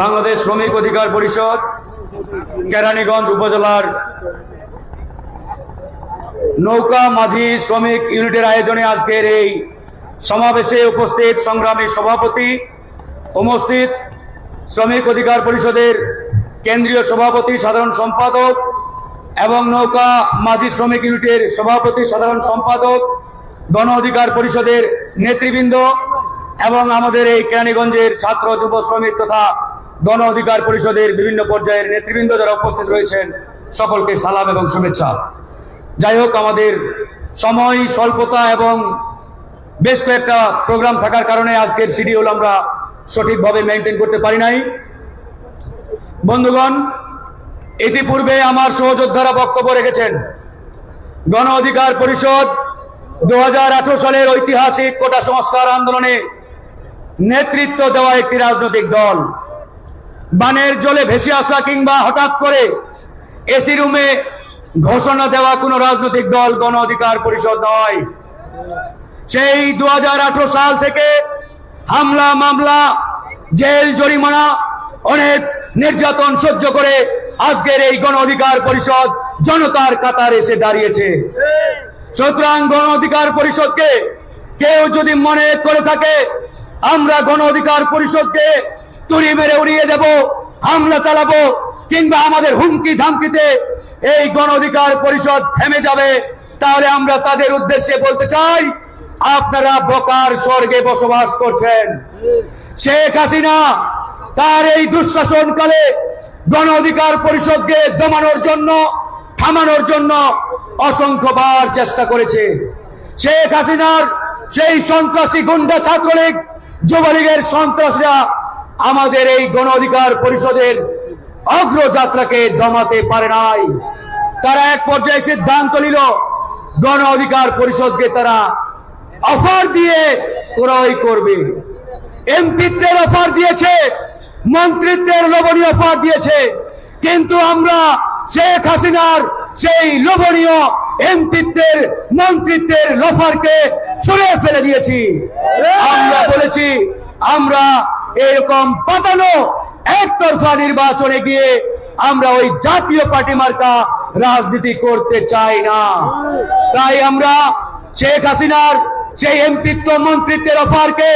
বাংলাদেশ শ্রমিক অধিকার পরিষদ, কেরানীগঞ্জ উপজেলার নৌকা মাঝি শ্রমিক ইউনিটের আয়োজনে আজকের এই সমাবেশে উপস্থিত সংগ্রামী সভাপতি উপস্থিত শ্রমিক অধিকার পরিষদের কেন্দ্রীয় সভাপতি, সাধারণ সম্পাদক এবং নৌকা মাঝি শ্রমিক ইউনিটের সভাপতি, সাধারণ সম্পাদক, গণ অধিকার পরিষদের নেতৃবৃন্দ এবং আমাদের এই কেরানীগঞ্জের ছাত্র, যুব শ্রমিক তথা গণ অধিকার পরিষদের বিভিন্ন পর্যায়ের নেতৃবৃন্দ যারা উপস্থিত রয়েছেন, সকলকে সালাম এবং শুভেচ্ছা। যাই হোক, আমাদের সময় স্বল্পতা এবং বেশ কয়েকটা প্রোগ্রাম থাকার কারণে আজকের শিডিউল আমরা সঠিকভাবে মেনটেন করতে পারি নাই। বন্ধুগণ ইতিপূর্বে আমার সহযোদ্ধারা বক্তব্য রেখেছেন। গণ অধিকার পরিষদ দুহাজার আঠেরো সালের ঐতিহাসিক কোটা সংস্কার আন্দোলনে নেতৃত্ব দেওয়া একটি রাজনৈতিক দল। বানের জলে ভেসে আসা কিংবা হঠাৎ করে এসি রুমে ঘোষণা দেওয়া কোনো রাজনৈতিক দল গণ অধিকার পরিষদ নয়। সেই দু হাজার আঠারো সাল থেকে হামলা, মামলা, জেল, জরিমানা অনেক নির্যাতন সহ্য করে আজকের এই গণ অধিকার পরিষদ জনতার কাতার এসে দাঁড়িয়েছে। সুতরাং গণ অধিকার পরিষদকে কেউ যদি মনে করে থাকে, আমরা গণ অধিকার পরিষদকে তুড়ি মেরে উড়িয়ে দেব, হামলা চালাবো, কিংবা আমাদের হুমকি ধামকিতে এই গণ অধিকার পরিষদ থেমে যাবে, তাহলে আমরা তাদের উদ্দেশ্যে বলতে চাই, আপনারা বকার স্বর্গে বসবাস করছেন। শেখ হাসিনা তার এই দুঃশাসনকালে গণ অধিকার পরিষদকে দমানোর জন্য, থামানোর জন্য অসংখ্যবার চেষ্টা করেছে। শেখ হাসিনার সেই সন্ত্রাসী গুন্ডা ছাত্রলীগ, যুবলীগের সন্ত্রাসীরা আমাদের এই গণ অধিকার পরিষদের অগ্রযাত্রাকে দমাতে পারে নাই। তারা এক পর্যায়ে সিদ্ধান্ত নিল, গণ অধিকার পরিষদকে তারা অফার দিয়ে ক্রয় করবে। এমপিত্বের অফার দিয়েছে মন্ত্রিত্বের লোভনীয় অফার দিয়েছে। কিন্তু আমরা শেখ হাসিনার সেই লোভনীয় এমপিত্বের মন্ত্রিত্বের লফারকে ছুড়ে ফেলে দিয়েছি। আমরা বলেছি, আমরা এরকম পাতানো একতরফা নির্বাচনে গিয়ে আমরা ওই জাতীয় পার্টি মার্কা রাজনীতি করতে চাই না। তাই আমরা শেখ হাসিনার সেই এমপিত্ব মন্ত্রিত্বের অফারকে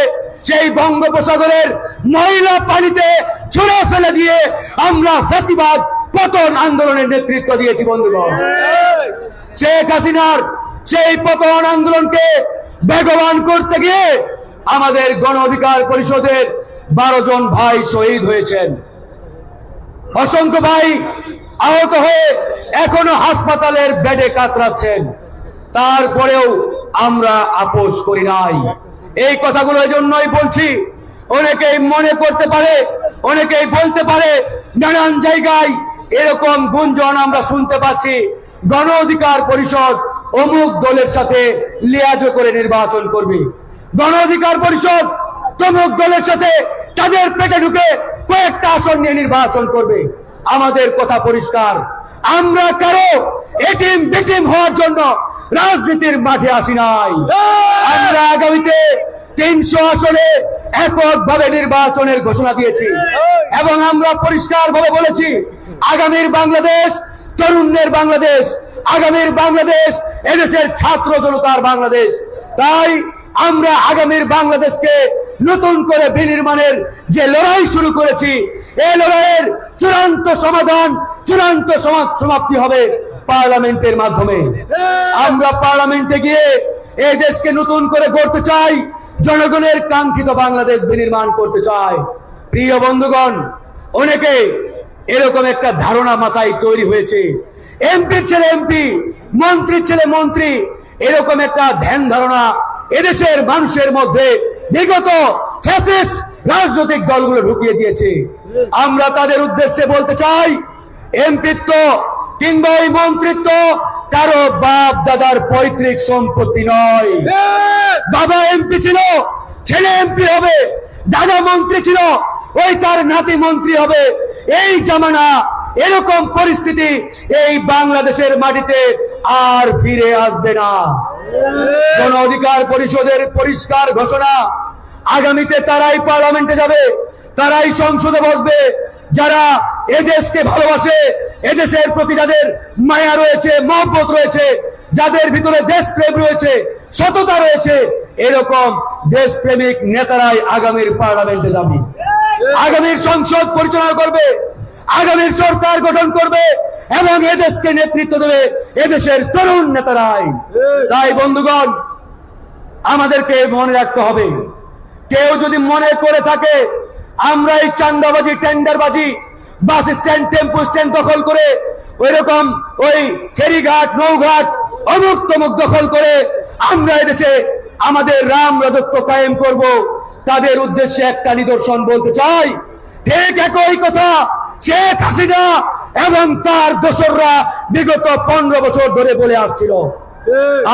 সেই বঙ্গোপসাগরের মহিলা পানিতে ছুড়ে ফেলে দিয়ে আমরা ফাঁসিবাদ পতন আন্দোলনের নেতৃত্ব দিয়েছি, বন্ধুগণ। শেখ হাসিনার সেই পতন আন্দোলনকে বেগবান করতে গিয়ে আমাদের গণ অধিকার পরিষদের বারো জন ভাই শহীদ হয়েছেন। অসংখ্য ভাই আহত হয়ে এখনও হাসপাতালের বেডে কাতরাচ্ছেন। তারপরেও আমরা আপোষ করি নাই। এই কথাগুলো এই জন্যই বলছি, অনেকেই মনে করতে পারে, অনেকেই বলতে পারে, নানান জায়গায় এরকম গুঞ্জন আমরা শুনতে পাচ্ছি। গণ অধিকার পরিষদ অমুক দলের সাথে লিয়াজো করে নির্বাচন করবে। গণ অধিকার পরিষদ তমুক দলের সাথে তাদের পেটে ঢুকে কয়েকটা আসন নিয়ে নির্বাচন করবে। আমাদের কথা পরিষ্কার। আমরা কারও এটিম বিটিম হওয়ার জন্য রাজনীতির মাঠে আসি নাই। আমরা আগামীতে তিনশো আসনে এককভাবে নির্বাচনের ঘোষণা দিয়েছি। এবং আমরা পরিষ্কার ভাবে বলেছি, আগামীর বাংলাদেশ তরুণদের বাংলাদেশ, আগামীর বাংলাদেশ এদেশের ছাত্র জনতার বাংলাদেশ। তাই আমরা আগামীর বাংলাদেশকে নতুন করে বিনির্মাণের যে লড়াই শুরু করেছি এই লড়াইয়ের চূড়ান্ত সমাধান, চূড়ান্ত সমাপ্তি হবে পার্লামেন্টের মাধ্যমে। আমরা পার্লামেন্টে গিয়ে এই দেশকে নতুন করে গড়তে চাই, জনগণের কাঙ্ক্ষিত বাংলাদেশ বিনির্মাণ করতে চাই। প্রিয় বন্ধুগণ, অনেকে এরকম একটা ধারণা মাথায় তৈরি হয়েছে। এমপির ছেলে এমপি, মন্ত্রীর ছেলে মন্ত্রী, এরকম একটা ধ্যান ধারণা এদেশের মানুষের মধ্যে বিগত ফ্যাসিস্ট রাজনৈতিক দলগুলো ঢুকিয়ে দিয়েছে। আমরা তাদের উদ্দেশ্যে বলতে চাই, এমপিত্ব কিংবা এই মন্ত্রিত্ব কারও বাপ দাদার পৈতৃক সম্পত্তি নয়। বাবা এমপি ছিল, ছেলে এমপি হবে, দাদা মন্ত্রী ছিল, ওই তার নাতি মন্ত্রী হবে। এই জামানা, এরকম পরিস্থিতি এই বাংলাদেশের মাটিতে আর ফিরে আসবে না। গণ অধিকার পরিষদের পরিষ্কার ঘোষণা। আগামীতে তারাই পার্লামেন্টে যাবে, তারাই সংসদে বসবে। যারা এদেশকে ভালোবাসে, এদেশের প্রতি যাদের মায়া রয়েছে, মহব্বত রয়েছে, যাদের ভিতরে দেশপ্রেম রয়েছে, সততা রয়েছে, এরকম দেশপ্রেমিক নেতারাই আগামীর পার্লামেন্টে যাবে। আগামীর সংসদ পরিচালনা করবে। আগামীর সরকার গঠন করবে এবং এদেশকে নেতৃত্ব দেবে এদেশের তরুণ নেতারাই। তাই বন্ধুগণ আমাদেরকে মনে রাখতে হবে কেউ যদি মনে করে থাকে আমরা এই চান্দাবাজি টেন্ডারবাজি বাস স্ট্যান্ড টেম্পো স্ট্যান্ড দখল করে ওই রকম ওই ফেরিঘাট নৌঘাট অমুক তমুক দখল করে আমরা এদেশে আমাদের রাম রাজত্ব কায়েম করব। তাদের উদ্দেশ্যে একটা নিদর্শন বলতে চাই। ঠিক একই কথা শেখ হাসিনা এবং তার দোসররা বিগত পনেরো বছর ধরে বলে আসছিল।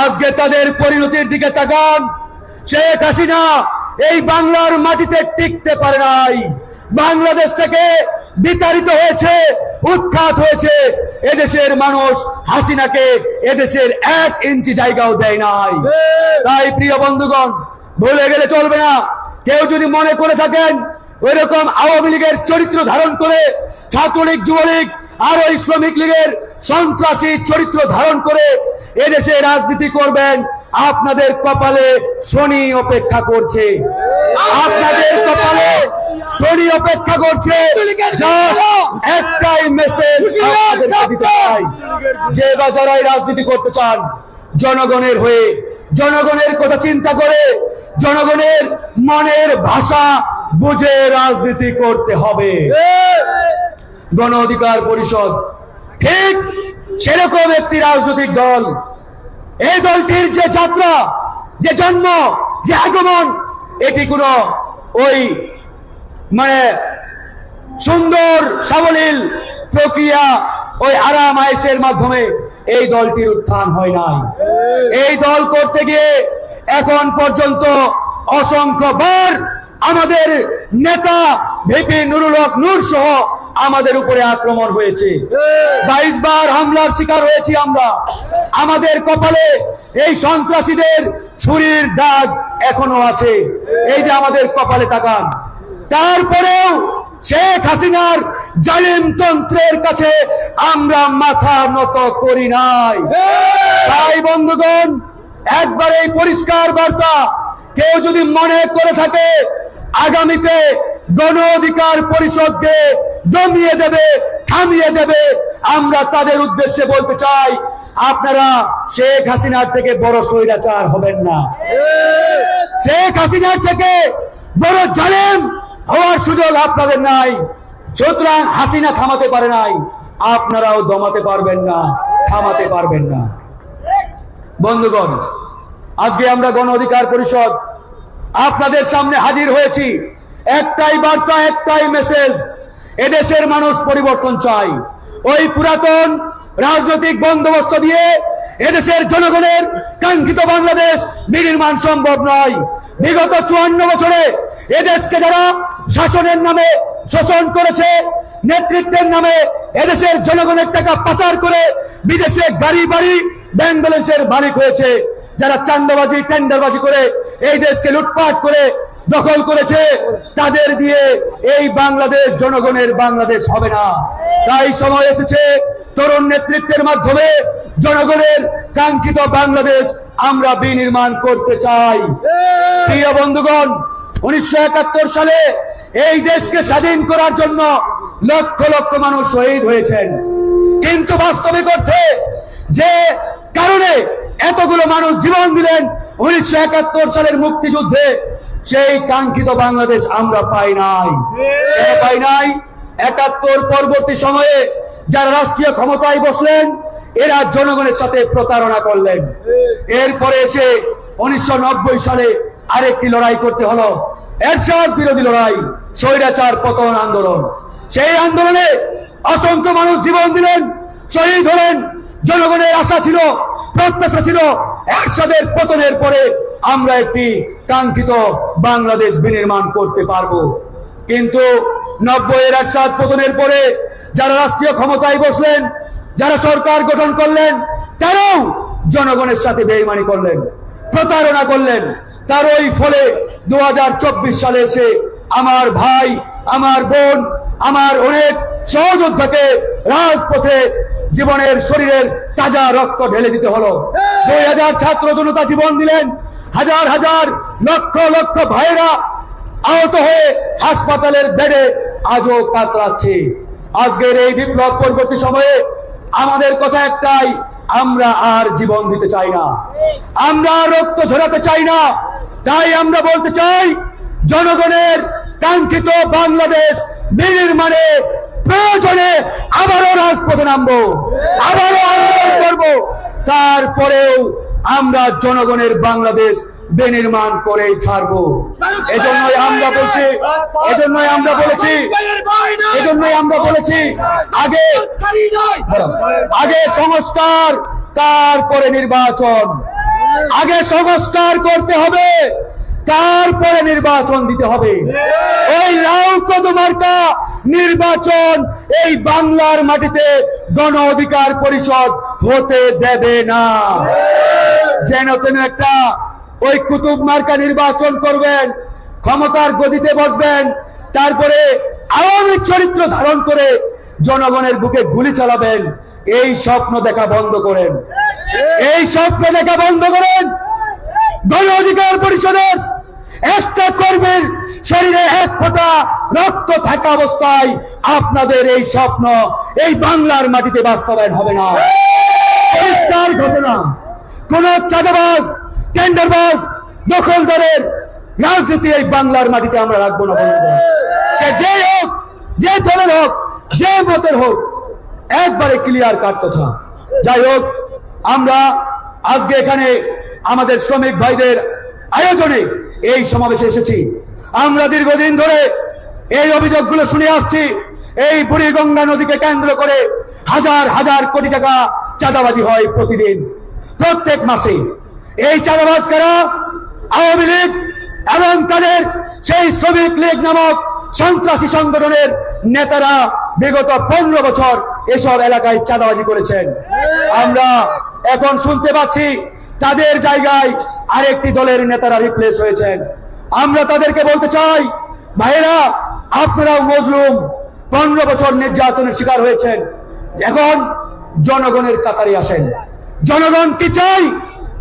আজকে তাদের পরিণতির দিকে তাকান। শেখ হাসিনা এই বাংলার মাটিতে টিকতে পারে নাই। বাংলাদেশ থেকে বিতাড়িত হয়েছে উৎখাত হয়েছে এদেশের মানুষ হাসিনাকে এদেশের এক ইঞ্চি জায়গাও দেয় নাই। তাই প্রিয় বন্ধুগণ ভুলে গেলে চলবে না। কেউ যদি মনে করে থাকেন ওই রকম আওয়ামী লীগের চরিত্র ধারণ করে ছাত্রলীগ যুবলীগ আরও ওই শ্রমিক লীগের সন্ত্রাসী চরিত্র ধারণ করে এদেশে রাজনীতি করবেন আপনাদের কপালে শনি অপেক্ষা করছে। আপনাদের কপালে শনি অপেক্ষা করছে। একটাই মেসেজ যে বা যারাই রাজনীতি করতে চান জনগণের হয়ে জনগণের কথা চিন্তা করে জনগণের মনের ভাষা বুঝে রাজনীতি করতে হবে। গণ অধিকার পরিষদ ঠিক সেরকম একটি রাজনৈতিক দল। এই দলটির যে যাত্রা যে জন্ম যে আগমন এটি কোনো ওই মানে সুন্দর সাবলীল প্রক্রিয়া ওই আরাম আয়েসের মাধ্যমে এই দলটির উত্থান হয় নাই। এই দল করতে গিয়ে এখন পর্যন্ত অসংখ্যবার আমাদের নেতা ভিপি নুরুল হক নূর সহ আমাদের উপরে আক্রমণ হয়েছে। বাইশ বার হামলার শিকার হয়েছি আমরা। আমাদের কপালে এই সন্ত্রাসীদের ছুরির দাগ এখনও আছে। এই যে আমাদের কপালে তাকান। তারপরেও শেখ হাসিনার জালিম তন্ত্রের কাছে আমরা মাথা নত করি নাই। তাই বন্ধুগণ, একবার এই পরিষ্কার বার্তা কেউ যদি মনে করে থাকে আগামীতে গণ অধিকার পরিষদকে দমিয়ে দেবে, থামিয়ে দেবে। আমরা তাদের উদ্দেশ্যে বলতে চাই, আপনারা শেখ হাসিনার থেকে বড় স্বৈরাচার হবেন না। শেখ হাসিনার থেকে বড় জালেম হওয়ার সুযোগ আপনাদের নাই। সুতরাং হাসিনা থামাতে পারে নাই। আপনারাও দমাতে পারবেন না, থামাতে পারবেন না। বন্ধুগণ, আজকে আমরা গণ অধিকার পরিষদ আপনাদের সামনে হাজির হয়েছি। একটাই বার্তা, একটাই মেসেজ এদেশের মানুষ পরিবর্তন চাই ওই পুরাতন রাজনৈতিক বন্দোবস্ত দিয়ে এদেশের জনগণের কাঙ্ক্ষিত বাংলাদেশ বিনির্মাণ সম্ভব নয়। বিগত চুয়ান্ন বছরে এদেশকে যারা শাসনের নামে শোষণ করেছে, নেতৃত্বের নামে এদেশের জনগণের টাকা পাচার করে বিদেশে গাড়ি বাড়ি ব্যাংক ব্যালেন্সের মালিক হয়েছে যারা চান্দাবাজি, টেন্ডারবাজি করে এই দেশকে লুটপাট করে দখল করেছে, তাদের দিয়ে এই বাংলাদেশ জনগণের বাংলাদেশ হবে না। তাই সময় এসেছে তরুণ নেতৃত্বের মাধ্যমে জনগণের কাঙ্ক্ষিত বাংলাদেশ আমরা বিনির্মাণ করতে চাই। প্রিয় বন্ধুগণ, উনিশশো একাত্তর সালে এই দেশকে স্বাধীন করার জন্য লক্ষ লক্ষ মানুষ শহীদ হয়েছেন। কিন্তু বাস্তবিক অর্থে যে কারণে এতগুলো মানুষ জীবন দিলেন উনিশশো একাত্তর সালের মুক্তিযুদ্ধে। সেই কাঙ্ক্ষিত বাংলাদেশ আমরা পাই নাই। পাই নাই? একাত্তর পরবর্তী সময়ে যারা রাষ্ট্রীয় ক্ষমতায় বসলেন, এরা জনগণের সাথে প্রতারণা করলেন। এরপরে এসে উনিশশো নব্বই সালে আরেকটি লড়াই করতে হলো, এরশাদ বিরোধী লড়াই, স্বৈরাচার পতন আন্দোলন। সেই আন্দোলনে অসংখ্য মানুষ জীবন দিলেন, শহীদ হলেন জনগণের আশা ছিল, প্রত্যাশা ছিল এরশাদের পতনের পরে আমরা একটি কাঙ্ক্ষিত বাংলাদেশ বিনির্মাণ করতে পারব। কিন্তু নব্বই এর এরশাদ পতনের পরে যারা রাষ্ট্রীয় ক্ষমতায় বসলেন, যারা সরকার গঠন করলেন, তারাও জনগণের সাথে বেইমানি করলেন, প্রতারণা করলেন। তার ওই ফলে দু হাজার চব্বিশ সালে এসে আমার ভাই, আমার বোন, আমার অনেক সহযোদ্ধাকে রাজপথে জীবনের শরীরের তাজা রক্ত ঢেলে দিতে হলো। দুই হাজার ছাত্র জনতা জীবন দিলেন। হাজার হাজার লক্ষ লক্ষ ভাইরা আহত হয়ে হাসপাতালের বেডে আজও কাতরাচ্ছে। আজকের এই বিপ্লব পরবর্তী সময়ে আমাদের কথা একটাই, আমরা আর জীবন দিতে চাই না। আমরা রক্ত ঝরাতে চাই না। তাই আমরা বলতে চাই, জনগণের কাঙ্ক্ষিত বাংলাদেশ বিনির্মাণে প্রয়োজনে আবারও রাজপথে নামবো, আবারও আন্দোলন করব। তারপরেও আমরা জনগণের বাংলাদেশ বেনির্মাণ করে ছাড়বো। এজন্যই আমরা বলছি, এজন্যই আমরা বলেছি, এজন্যই আমরা বলেছি, আগে আগে সংস্কার, তারপরে নির্বাচন। আগে সংস্কার করতে হবে। তারপরে নির্বাচন দিতে হবে। ওই লাউ কদমার্কা নির্বাচন এই বাংলার মাটিতে গণ অধিকার পরিষদ হতে দেবে না। যেন তেন একটা ওই কুতুব মার্কা নির্বাচন করবেন ক্ষমতার গদিতে বসবেন তারপরে আওয়ামী চরিত্র ধারণ করে জনগণের বুকে গুলি চালাবেন এই স্বপ্ন দেখা বন্ধ করেন। এই স্বপ্ন দেখা বন্ধ করেন। গণ অধিকার পরিষদের একটা কর্মীর শরীরে এক ফোঁটা রক্ত থাকা অবস্থায় আপনাদের এই স্বপ্ন, এই বাংলার মাটিতে বাস্তবায়ন হবে না। পরিষ্কার ঘোষণা, কোন চাঁদাবাজ, টেন্ডারবাজ, দখলদারের রাজনীতি এই বাংলার মাটিতে আমরা রাখব না সে যে হোক, যে দলের হোক, যে মতের হোক, একবারে ক্লিয়ার কাট কথা। যাই হোক, আমরা আজকে এখানে আমাদের শ্রমিক ভাইদের আয়োজনে এই সমাবেশে এসেছি। আমরা দীর্ঘদিন ধরে এই অভিযোগগুলো শুনে আসছি। এই বুড়িগঙ্গা নদীকে কেন্দ্র করে হাজার হাজার কোটি টাকা চাঁদাবাজি হয় প্রতিদিন, প্রত্যেক মাসে। এই চাঁদাবাজ কারা? আওয়ামী লীগ এবং তাদের সেই শ্রমিক লীগ নামক সন্ত্রাসী সংগঠনের নেতারা বিগত পনেরো বছর এসব এলাকায় চাঁদাবাজি করেছেন। আমরা এখন শুনতে পাচ্ছি তাদের জায়গায় আরেকটি দলের নেতারা রিপ্লেস হয়েছেন। আমরা তাদেরকে বলতে চাই ভাইরা আপনারাও মজলুম, পনেরো বছর নির্যাতনের শিকার হয়েছেন। এখন জনগণের কাতারে আসেন। জনগণ কি চাই?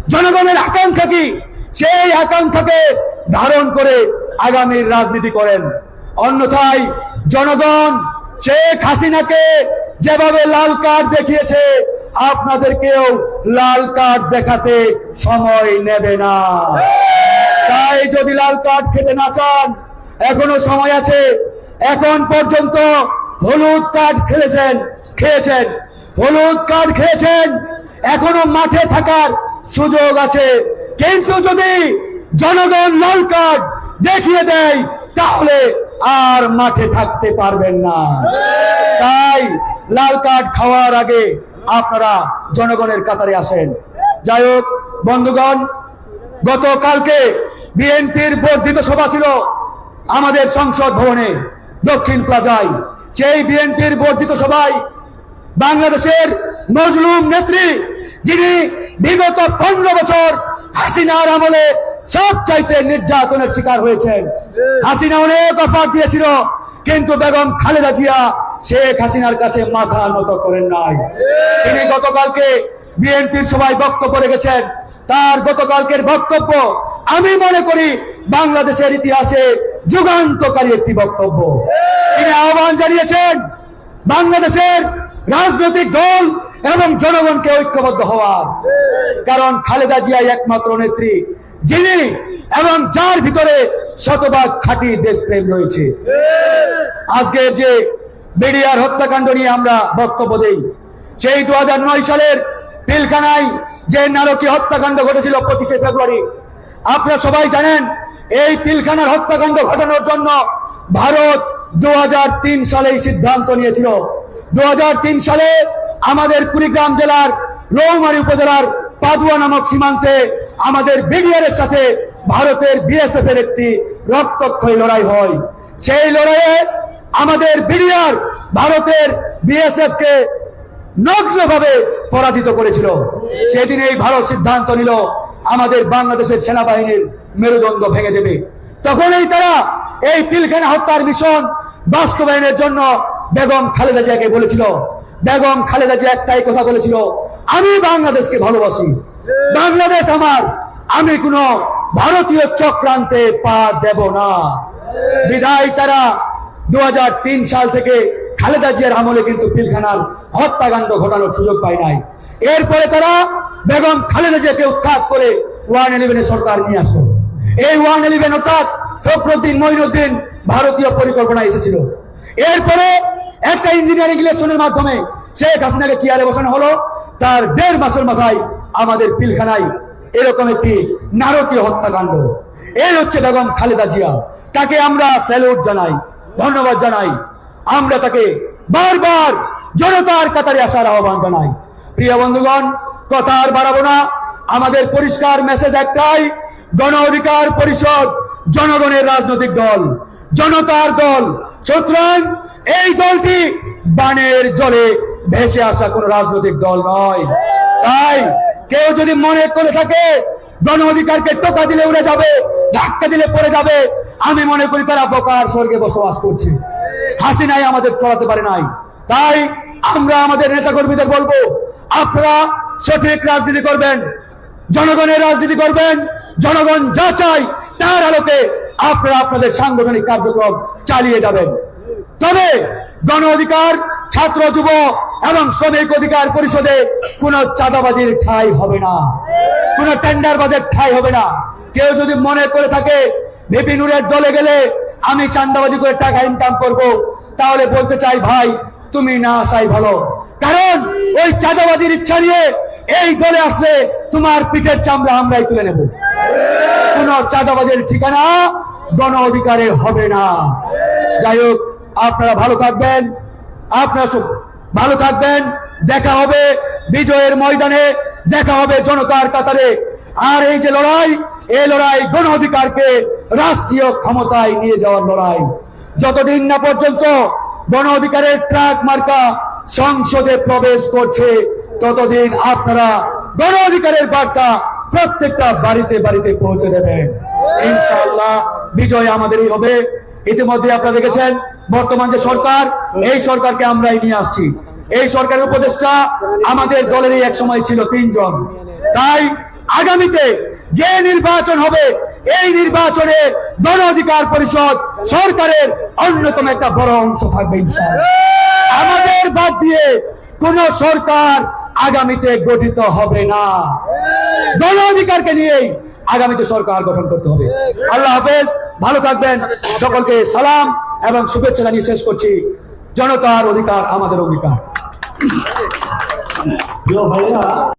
জনগণের আকাঙ্ক্ষা কি? সেই আকাঙ্ক্ষাকে ধারণ করে আগামীর রাজনীতি করেন। অন্যথায় জনগণ শেখ হাসিনাকে যেভাবে লাল কার্ড দেখিয়েছে আপনাদেরকেও লাল কার্ড দেখাতে সময় নেবে না। তাই যদি লাল কার্ড খেতে না চান, এখনও সময় আছে। এখন পর্যন্ত হলুদ কার্ড খেলেছেন, খেয়েছেন। হলুদ কার্ড খেয়েছেন, এখনও মাঠে থাকার সুযোগ আছে। কিন্তু যদি জনগণ লাল কার্ড দেখিয়ে দেয়, তাহলে আর মাঠে থাকতে পারবেন না। তাই লাল কার্ড খাওয়ার আগে আপনারা জনগণের কাতারে আসেন। যাই হোক, বন্ধুগণ, গতকালকে বিএনপির বর্ধিত সভা ছিল আমাদের সংসদ ভবনে, দক্ষিণ প্লাজায়। সেই বিএনপির বর্ধিত সভায় বাংলাদেশের মজলুম নেত্রী, যিনি বিগত পনেরো বছর হাসিনার আমলে সব চাইতে নির্যাতনের শিকার হয়েছেন। হাসিনা অনেক অফার দিয়েছিল, কিন্তু বেগম খালেদা জিয়া শেখ হাসিনার কাছে মাথা নত করেন নাই। তিনি গতকালকে বিএনপির সবাই বক্তব্য রেখেছেন। তার গতকালকের বক্তব্য আমি মনে করি বাংলাদেশের ইতিহাসে যুগান্তকারী একটি বক্তব্য। তিনি আহ্বান জানিয়েছেন, বাংলাদেশের রাজনৈতিক দল এবং জনগণকে ঐক্যবদ্ধ হওয়ার কারণ খালেদা জিয়াই একমাত্র নেত্রী, যিনি এবং যার ভিতরে শতভাগ খাঁটি দেশপ্রেম রয়েছে। আজকের যে বেরিয়ার হত্যাকাণ্ড নিয়ে আমরা বক্তব্য দেই। সেই দুহাজার নয় সালের পিলখানায় যে নারকীয় হত্যাকাণ্ড ঘটেছিল পঁচিশে ফেব্রুয়ারি, আপনারা সবাই জানেন, এই পিলখানার হত্যাকাণ্ড ঘটানোর জন্য ভারত দু হাজার তিন সালে এই সিদ্ধান্ত নিয়েছিল। দু হাজার তিন সালে আমাদের কুড়িগ্রাম জেলার রৌমারী উপজেলার পাদুয়া নামক সীমান্তে আমাদের বিডিআরের সাথে ভারতের বিএসএফ এর একটি রক্তক্ষয়ী লড়াই হয়। সেই লড়াইয়ে আমাদের বিডিআর ভারতের বিএসএফ কে নগ্নভাবে পরাজিত করেছিল। সেদিন এই ভারত সিদ্ধান্ত নিল, আমাদের বাংলাদেশের সেনাবাহিনীর মেরুদণ্ড ভেঙে দেবে। তখনই তারা এই পিলখানা হত্যার মিশন বাস্তবায়নের জন্য বেগম খালেদা জিয়াকে বলেছিল। বেগম খালেদা জিয়া একটাই কথা বলেছিল, আমি বাংলাদেশকে ভালোবাসি। বাংলাদেশ আমার, আমি কোনো ভারতীয় চক্রান্তে পা দেব না। বিদায় তারা দু হাজার তিন সাল থেকে খালেদা জিয়ার আমলে কিন্তু পিলখানার হত্যাকাণ্ড ঘটানোর সুযোগ পায় নাই। এরপরে তারা বেগম খালেদা জিয়াকে উৎখাত করে ওয়ান ইলেভেনের সরকার নিয়ে আসলো। এই ওয়ান ইলেভেন অর্থাৎ ফখরুদ্দিন মঈনুদ্দিন ভারতীয় পরিকল্পনা এসেছিল। এরপরে একটা ইঞ্জিনিয়ারিং ইলেকশনের মাধ্যমে শেখ হাসিনাকে চেয়ারে বসানো হলো। তার দেড় মাসের মাথায় আমাদের পিলখানায় এরকম একটি নারকীয় হত্যাকাণ্ড। এই হচ্ছে বেগম খালেদা জিয়া। তাকে আমরা স্যালুট জানাই। ধন্যবাদ জানাই। আমরা তাকে বারবার জনতার কাতারে আসার আহ্বান জানাই। প্রিয় বন্ধুগণ, কথা আর বাড়াবো না। আমাদের পরিষ্কার মেসেজ একটাই, গণ অধিকার পরিষদ জনগণের রাজনৈতিক দল, জনতার দল। সুতরাং এই দলটি বানের জলে ভেসে আসা কোন রাজনৈতিক দল নয়। তাই কেউ যদি মনে করে থাকে গণ অধিকারকে টোকা দিলে উড়ে যাবে, ধাক্কা দিলে পড়ে যাবে। আমি মনে করি তারা বোকার স্বর্গে বসবাস করছে। হাসি নাই আমাদের চলাতে পারে নাই। তাই আমরা আমাদের নেতা কর্মীদের বলব, আপনারা সঠিক রাজনীতি করবেন, জনগণের রাজনীতি করবেন, জনগণ যা চাই তার আলোকে আপনারা আপনাদের সাংগঠনিক কার্যক্রম চালিয়ে যাবেন। তবে গণ অধিকার ছাত্র যুব এবং শ্রমিক অধিকার পরিষদে কোন চাঁদাবাজির ঠাই হবে না। কোন টেন্ডার বাজের ঠাই হবে না। কেউ যদি মনে করে থাকে, ভিপি নুরের দলে গেলে আমি চান্দাবাজি করে টাকা ইনকাম করব, তাহলে বলতে চাই, ভাই, তুমি না আসাই ভালো। কারণ ওই চাঁদাবাজির ইচ্ছা নিয়ে এই দলে আসলে তোমার পিঠের চামড়া আমরাই তুলে নেব। কোন চাঁদাবাজের ঠিকানা গণ অধিকারে হবে না। যাই হোক, আপনারা ভালো থাকবেন। আপনারা সব ভালো থাকবেন। দেখা হবে বিজয়ের ময়দানে, দেখা হবে জনতার কাতারে। আর এই যে লড়াই, এই লড়াই গণ অধিকারকে রাষ্ট্রীয় ক্ষমতায় নিয়ে যাওয়ার লড়াই। যতদিন না পর্যন্ত গণ অধিকারের ট্রাক মার্কা সংসদে প্রবেশ করছে, ততদিন আপনারা গণ অধিকারের বার্তা প্রত্যেকটা বাড়িতে বাড়িতে পৌঁছে দেবেন। ইনশাআল্লাহ বিজয় আমাদেরই হবে। ইতিমধ্যে আপনারা দেখেছেন, বর্তমান যে সরকার, এই সরকারকে আমরাই নিয়ে আসছি। এই সরকারের উপদেষ্টা আমাদের দলেরই এক সময় ছিল তিনজন। তাই আগামীতে যে নির্বাচন হবে, এই নির্বাচনে গণ অধিকার পরিষদ সরকারের অন্যতম একটা বড় অংশ থাকবে আমাদের বাদ দিয়ে কোন সরকার আগামীতে গঠিত হবে না। গণ অধিকারকে নিয়েই আগামীতে সরকার গঠন করতে হবে। আল্লাহ হাফেজ, ভালো থাকবেন। সকলকে সালাম এবং শুভেচ্ছা জানিয়ে শেষ করছি। জনতার অধিকার আমাদের অধিকার ভাইয়া